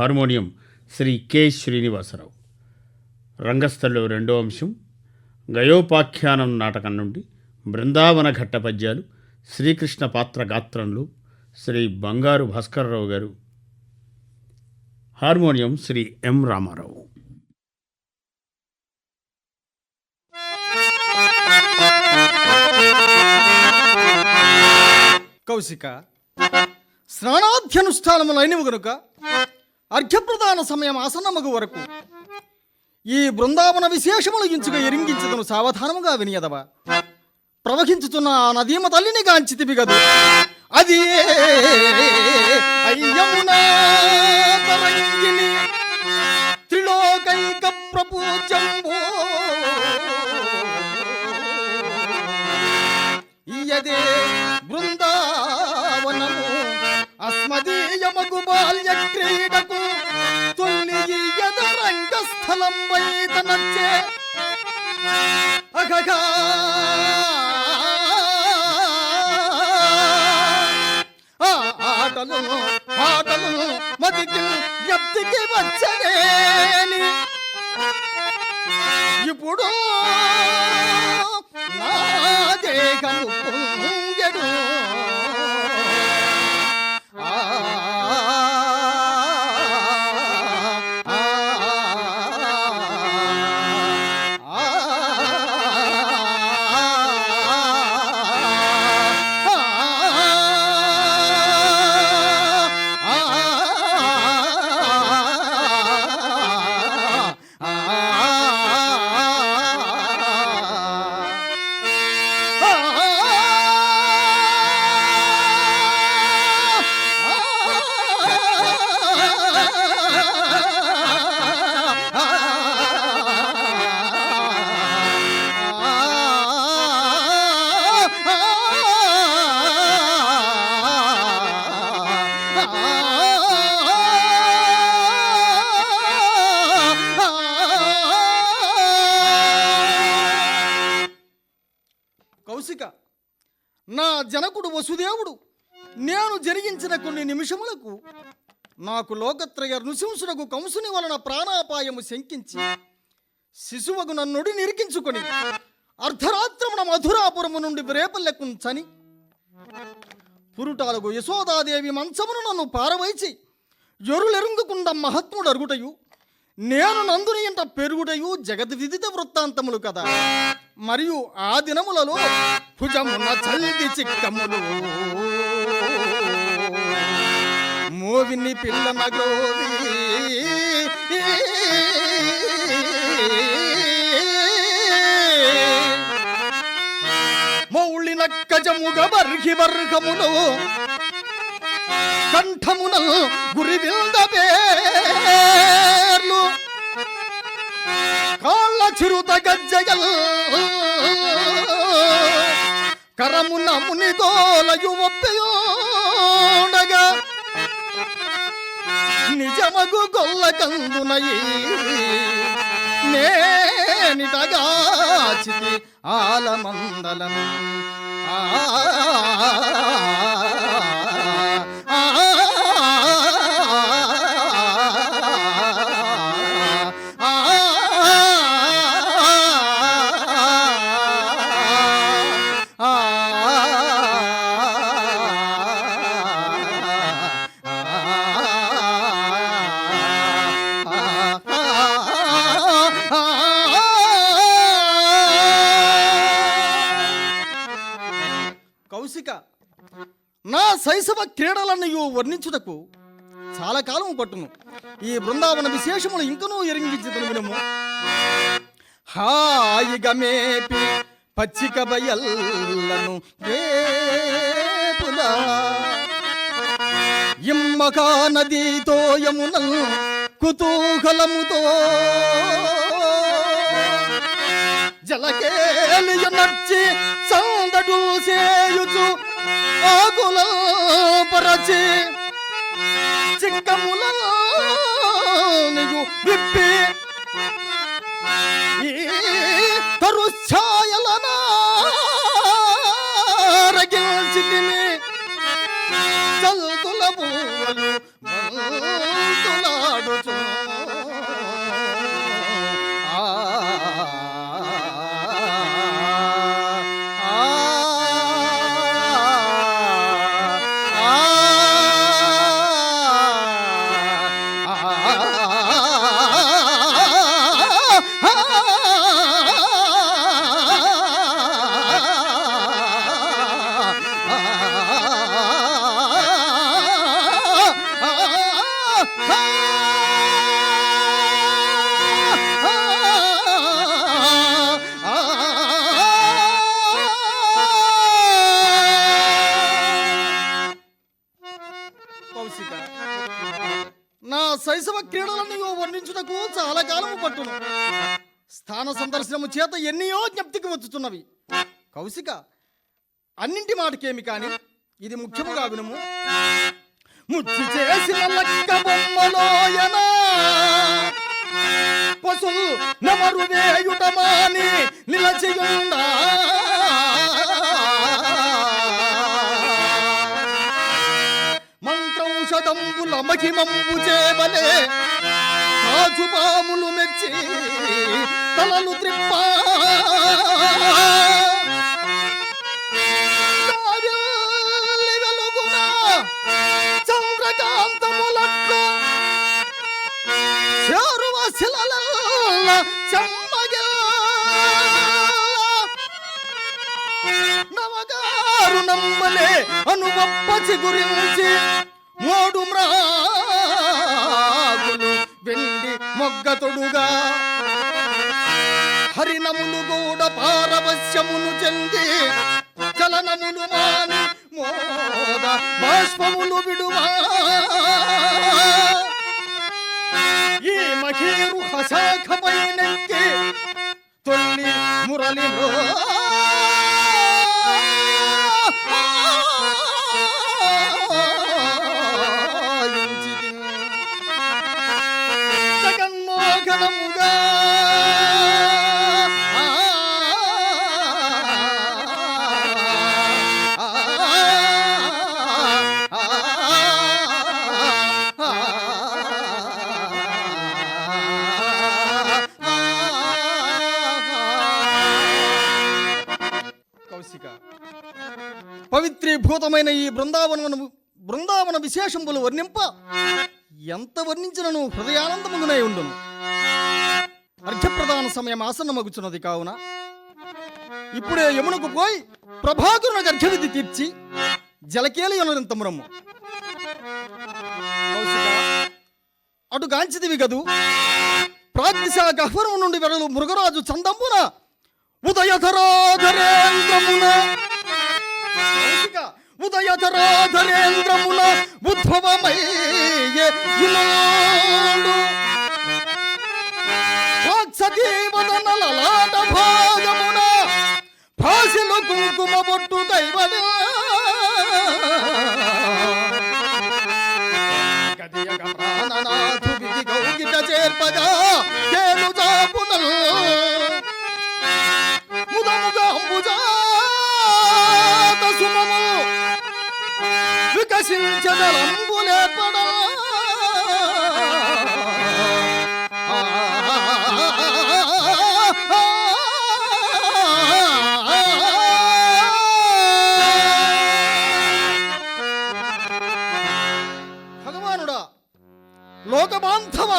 Harmonium Shri K Srinivasarao. రంగస్థల్లో రెండో అంశం గయోపాఖ్యానం నాటకం నుండి బృందావన ఘట్ట పద్యాలు శ్రీకృష్ణ పాత్ర గాత్రంలో శ్రీ బంగారు భాస్కరరావు గారు. Harmonium Shri M Ramarao. Kaushika శ్రవణాధ్యనుష్ఠానములైనవి గనుక అర్ఘ్యప్రదాన సమయం ఆసన్నమగు వరకు. ఈ బృందావన విశేషములు ఇంచుక ఎరింగించదను సావధానముగా వినియదవా. ప్రవహించుతున్న ఆ నదీమ తల్లిని గాంచితివి గదు. అది త్రిలోకైక ప్రపూజంబో ఇయదే అస్మదీయమగు బాల్య క్రీడకు తొల్లి ఇయద రంగస్థలం వైతనచ్చే అగగా! ఆ ఆటలను మదికి ఎత్తికి ఇప్పుడు నా దేహము కౌశిక నా జనకుడు వసుదేవుడు నేను జరిగించిన కొన్ని నిమిషములకు నాకు లోకత్రయ నృసింసునకు కంసుని వలన ప్రాణాపాయము శంకించి శిశువకు నన్నుడి నిరికించుకొని అర్ధరాత్రమున మధురాపురము నుండి రేపల్లెకుంచని పురుటాలకు యశోదాదేవి మంచమును నన్ను పారవైచి ఎరులెరుంగుకుండ మహత్ముడు అరుగుటయు నేను నందుని ఇంట పెరుగుటయు జగద్విదిత వృత్తాంతములు కదా. మరియు ఆ దినములలో భుజమున చల్లి చిక్కములు. మోవిని పిల్ల మగోవి మౌళి బర్హి కంఠమున గురి వింద పేర్లు. కాళ్ళ చిరుత గజ్జగల్ కరమున ముని గోలయు ఒప్పియోడగా. నిజమగు గొల్ల కందునయి నేనిటగాచితి ఆలమందలం ఆ నా శైశవ క్రీడలన్నయు వర్ణించుటకు చాలా కాలం పట్టును. ఈ బృందావన విశేషములు ఇంకనూ ఎరింగించుతును వినుము. హాయిగా పచ్చిక బయల్లను రేపులా ఇమ్మకా నదీతో యమునల్ కుతూహలముతో. జలకేలియు నచ్చి సందడు సేయుచు ఆకుల పరచి చిక్కముల విప్పి ఈ తరుఛాయలనా రగిల్చితిమి చల్తుల పూలు నా శైశవ క్రీడలను వర్ణించుటకు చాలా కాలం పట్టును. స్థాన సందర్శనము చేత ఎన్నయో జ్ఞప్తికి వచ్చుతున్నవి. కౌశిక అన్నింటి మాటకేమి కాని ఇది ముఖ్యముగా వినుము. ముచ్చి చేసిన లక్క బొమ్మలోయనా నమరు వేయుట మాని నిలచియుండా. మంత్రౌషధంబుల మహిమంబు చేవలే రాజుపాములు మెచ్చి తలలు త్రిప్ప. చంద్రకాంతములట్లు చేరువ శిలలల్ల చెమ్మగిల్ల నవగారు నమ్మలే అనువప్పచి గురించి మూడు మ్రాగులు వెండి మొగ్గతొడుగా. హరినములు గూడ పారవశ్యమును చెంది చలనములు మాని మోద బాష్పములు విడువా. ఈ మహీరు హశాఖపై నెక్కి తొల్లి మురళి మో పవిత్రీభూతమైన ఈ బృందావనమును బృందావన విశేషంబులు వర్ణింప. ఎంత వర్ణించినను హృదయానందముగునై ఉండును. అర్ఘ్యప్రదాన సమయం ఆసన్నమగుచున్నది కావున. ఇప్పుడే యమునకు పోయి ప్రభాకరుని అర్ఘ్యవిధి తీర్చి జలకేలి యొనరింతమురమ్ము అటు గాంచిదివి గదు ప్రాజ్ఞశా గహ్వరం నుండి వెడలు మృగరాజు చందమ్మున ఉదయధరాధరేంద్రమున కౌశిక, ఉదయధరాధరేంద్రమున ఉద్భవమయ్యే భాగమున భాషలు కుంకుమ బొట్టు కైవడ లోకబాంధవ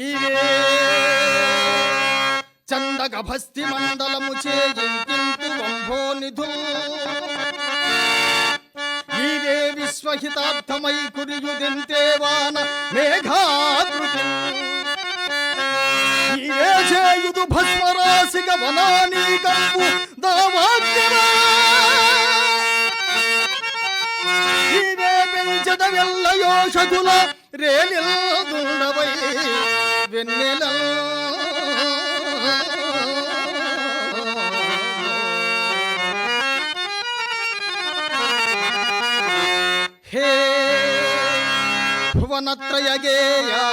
ఈవే చందగభస్తి మండలము చేయింకింతు వంభో నిధుల్ విశ్వహితార్థమై కురియుదింతే వాన మేఘాకృతి. ఈవే చేయుదు భస్మరాశిక వనానీకంపు దావాగ్యమా ఈవే పెంచద వెల్లయోషకుల రేలిల్దుండవై వెన్నెల. హే భువనత్రయగేయా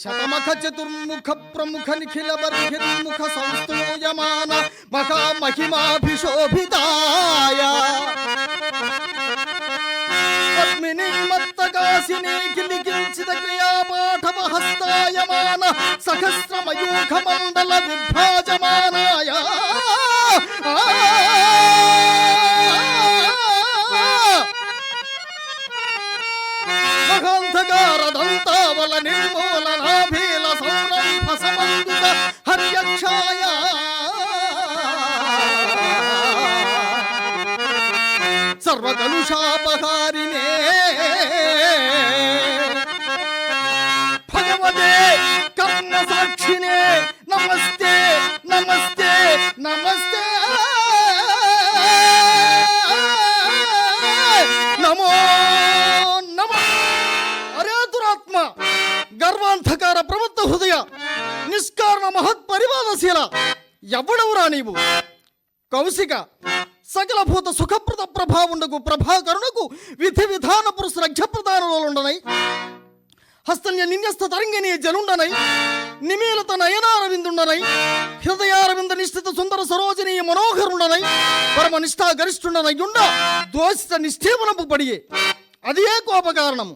శతమఖ చతుర్ముఖ ప్రముఖ నిఖిల బర్హిర్ముఖ సంస్తూయమాన మహామహిమాభిశోభితాయ పద్మిని మత్తకాసిని కిలికించిత క్రియాపాఠవ హస్తాయమాన సహస్రమయూఖ మండల విభ్రాజమానాయ సర్వకలుషాపహారిణే భగవదే కర్ణ సాక్షినే. నమస్తే నమస్తే నమస్తే. నమో నమ. అరే దురాత్మ గర్వాంధకార ప్రబుద్ధ హృదయ నిష్కారణ మహత్ పరివాదశీల ఎవడవురా నీవు? కౌశిక సకల భూత సుఖప్రద ప్రభావుండకు ప్రభాకరుణకు విధి విధాన పురుష రక్షప్రదానులుండనై హస్తన్య నిన్యస్త తరంగిణీ జనుండనై. నిమీలత నయనారవిందుండనై. హృదయారవింద నిశ్చిత సుందర సరోజనీయ మనోహరుండనై. పరమ నిష్ఠా గరిష్ఠుండనై ఉండ దోషిత నిష్ఠేమనపు పడియే. అదే కోపకారణము?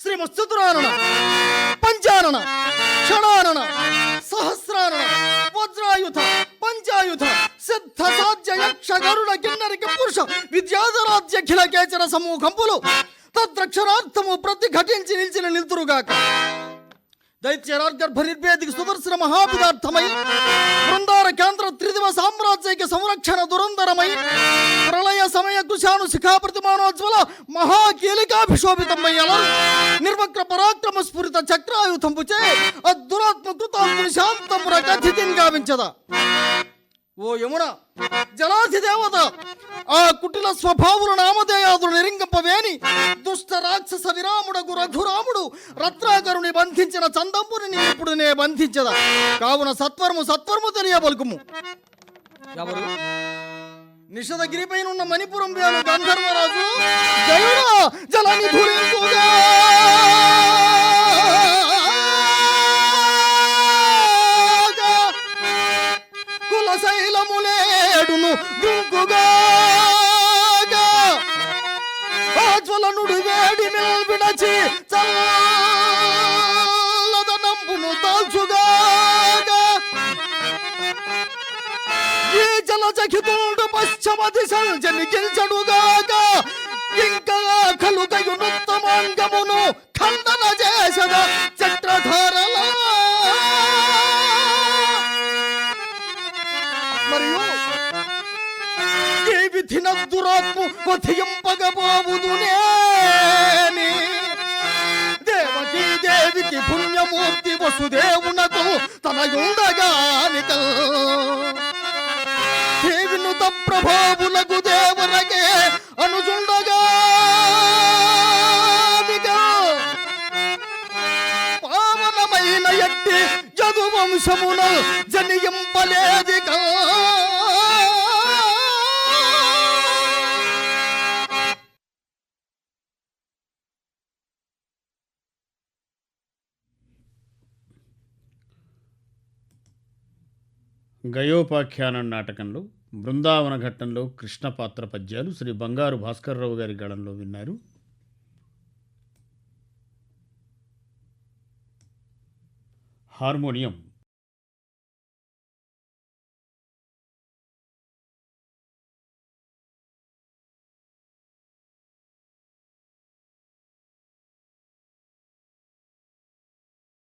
శ్రీ మత్స్యతురారణ పంచారణ క్షణారణ సహస్రారణ వజ్రాయుధ పంచాయుధ సిద్ధ సాధ్య యక్ష గరుడ కిన్నరికి పురుష విద్యాధరాధ్యఖిల కేచర సమూహంపులు తద్రక్షరార్థము ప్రతిఘటించి నిలిచిన నిలుతురుగాక. దైత్యరార్గర్భ నిర్భేదికి సుదర్శన మహాపిదార్థమై బృందార కేంద్ర త్రిదివ సామ్రాజ్యక సంరక్షణ దురంధరమై ప్రళయ సమయ కృషాను శిఖా ప్రతిమానోజ్వల మహాకీలికాభిశోభితమై నిర్వక్ర పరాక్రమ స్ఫురిత చక్రాయుధంపుచే అద్దురాత్మ కృతాంతుని శాంతం రకథితిని గావించదా. ఓ యమున జలాధి దేవత ఆ కుటిల స్వభావుల నామధేయాదులు నిరింగంపవేని దుష్ట రాక్షస విరాముడగు రఘురాముడు రత్నాకరుని బంధించిన చందంపుని ఇప్పుడు నే బంధించదా. కావున సత్వరము సత్వరము తెలియబలుకుము. ఎవరు? నిషదగిరిపైన ఉన్న మణిపురం వేలు గంధర్వరాజు జయుడా జలని ఆజ్వలనుడు వేడి విడచి చల్లదనంబును దాల్చుగాగా ఈ జలజఖితుడు పశ్చిమ దిశలు జనికించడుగాక ఇంకా కలుగయునుత్తమాంగమును ఖండన చేసద చక్రధారల విధిన దురాత్ము వధింపగబోవుదునేని దేవకీ దేవికి పుణ్యమూర్తి వసుదేవునకు తనయుండగానిక దేవినుత ప్రభావులకు దేవరకే అనుజుండగా పావనమైన ఎట్టి యదువంశమున జనియంపలేదిగా గయోపాఖ్యానం నాటకంలో బృందావన ఘట్టంలో కృష్ణ పాత్ర పద్యాలు శ్రీ బంగారు భాస్కర్రావు గారి గళంలో విన్నారు. హార్మోనియం